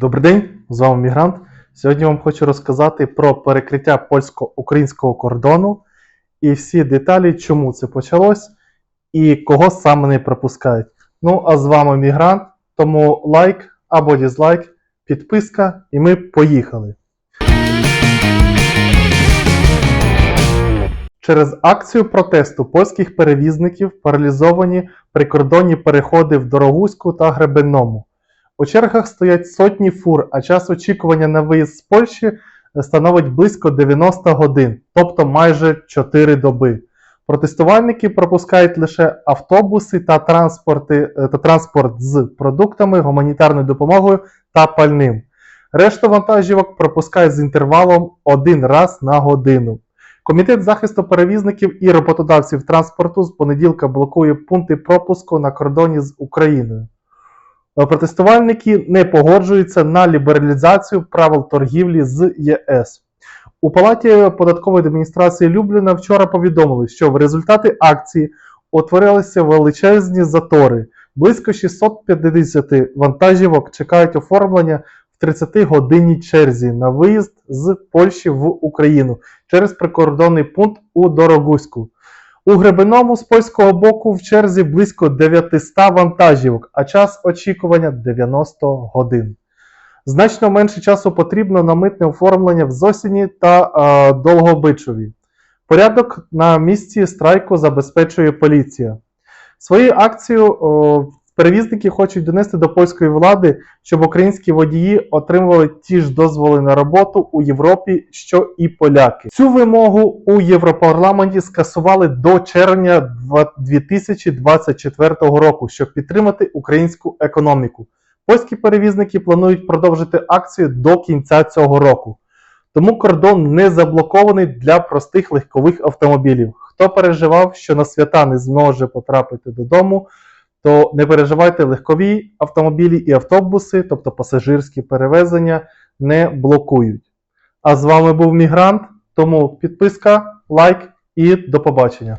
Добрий день, з вами Мігрант. Сьогодні вам хочу розказати про перекриття польсько-українського кордону і всі деталі, чому це почалось і кого саме не пропускають. Ну, а з вами Мігрант, тому лайк або дізлайк, підписка, і ми поїхали. Через акцію протесту польських перевізників паралізовані прикордонні переходи в Дорогуську та Гребенному. У чергах стоять сотні фур, а час очікування на виїзд з Польщі становить близько 90 годин, тобто майже 4 доби. Протестувальники пропускають лише автобуси та, транспорти, е, та транспорт з продуктами, гуманітарною допомогою та пальним. Решту вантажівок пропускають з інтервалом один раз на годину. Комітет захисту перевізників і роботодавців транспорту з понеділка блокує пункти пропуску на кордоні з Україною. Е, Протестувальники не погоджуються на лібералізацію правил торгівлі з ЄС. У Палаті податкової адміністрації Любліна вчора повідомили, що в результаті акції утворилися величезні затори. Близько 650 вантажівок чекають оформлення в 30-годинній черзі на виїзд з Польщі в Україну через прикордонний пункт у Дорогуську. У Гребеному з польського боку в черзі близько 900 вантажівок, а час очікування 90 годин. Значно менше часу потрібно на митне оформлення в Зосіні та е, Долгобичові. Порядок на місці страйку забезпечує поліція. Свою акцію о, перевізники хочуть донести до польської влади, щоб українські водії отримували ті ж дозволи на роботу у Європі, що і поляки. Цю вимогу у Європарламенті скасували до червня 2024 року, щоб підтримати українську економіку. Польські перевізники планують продовжити акцію до кінця цього року. Тому кордон не заблокований для простих легкових автомобілів. Хто переживав, що на свята не зможе потрапити додому, то не переживайте, легкові автомобілі і автобуси, тобто пасажирські перевезення, не блокують. А з вами був Мігрант, тому підписка, лайк і до побачення.